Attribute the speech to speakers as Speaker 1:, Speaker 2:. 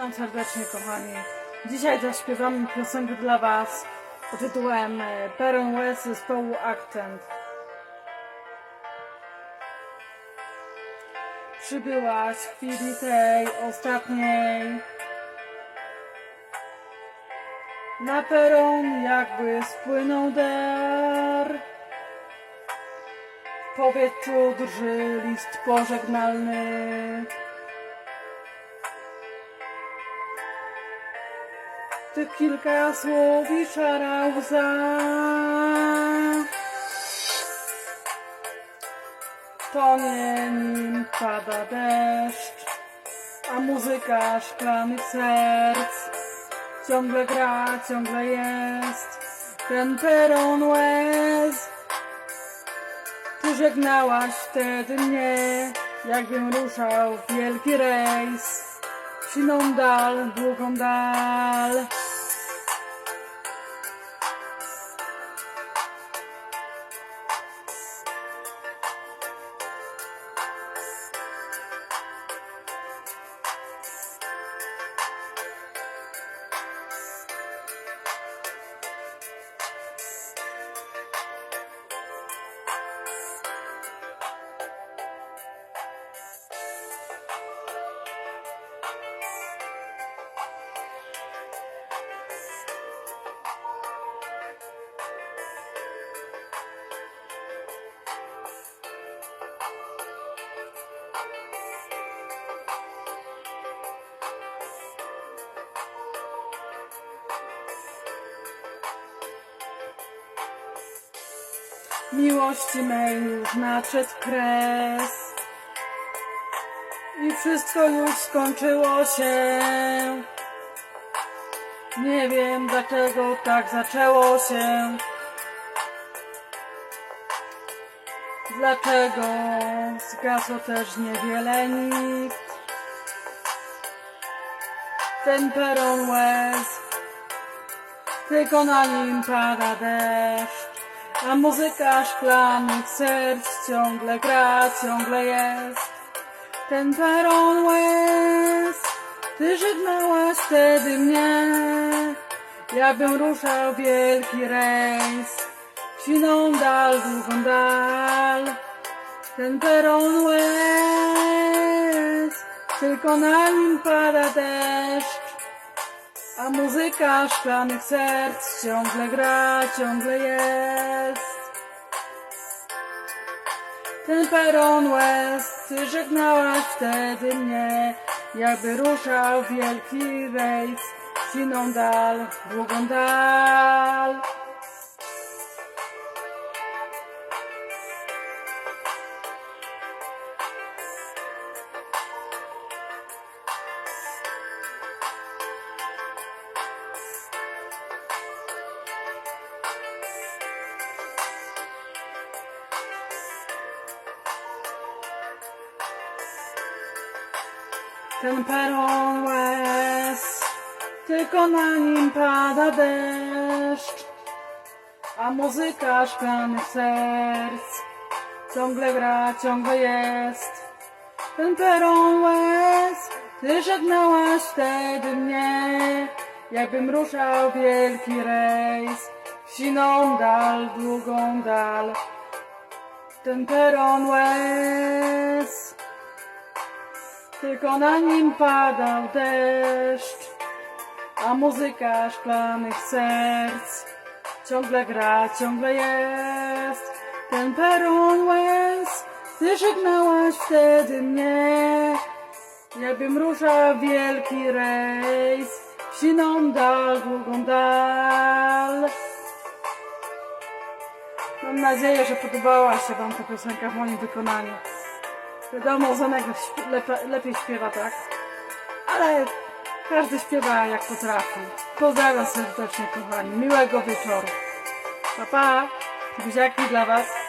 Speaker 1: Witam serdecznie kochani. Dzisiaj zaśpiewamy piosenkę dla Was pod tytułem e, Peron West zespołu Accent. Przybyłaś w chwili tej ostatniej Na peron jakby spłynął dar W powietrzu drży list pożegnalny Ty kilka słów i szara łza. Tonie nim pada deszcz, a muzyka szklanych serc ciągle gra, ciągle jest ten peron łez. Ty żegnałaś wtedy mnie, jakbym ruszał w wielki rejs. Siną dal, długą dal. Miłości mej już nadszedł kres i wszystko już skończyło się. Nie wiem dlaczego tak zaczęło się. Dlaczego zgasło też niewiele nikt. Ten peron łez, tylko na nim pada deszcz. A muzyka szklanych serc ciągle gra, ciągle jest. Ten peron łez, ty żegnałaś wtedy mnie. Ja bym ruszał wielki rejs, siną dal, długą dal. Ten peron łez, tylko na nim pada deszcz. A muzyka szklanych serc ciągle gra, ciągle jest. Ten peron łez, ty żegnałaś wtedy mnie, jakby ruszał wielki rejs, siną dal, długą dal. Ten peron łez, tylko na nim pada deszcz, a muzyka szklanych serc ciągle gra, ciągle jest. Ten peron łez, ty żegnałaś wtedy mnie, jakbym ruszał wielki rejs, siną dal, długą dal. Ten peron łez, tylko na nim padał deszcz, a muzyka szklanych serc ciągle gra, ciągle jest. Ten peron łez, ty żegnałaś wtedy mnie, jakbym ruszał wielki rejs, siną dal, długą dal. Mam nadzieję, że podobała się Wam ta piosenka w moim wykonaniu. Wiadomo, Zenek lepe, lepiej śpiewa, tak? Ale każdy śpiewa jak potrafi. Pozdrawiam serdecznie, kochani. Miłego wieczoru. Pa, pa. Buziaki dla Was.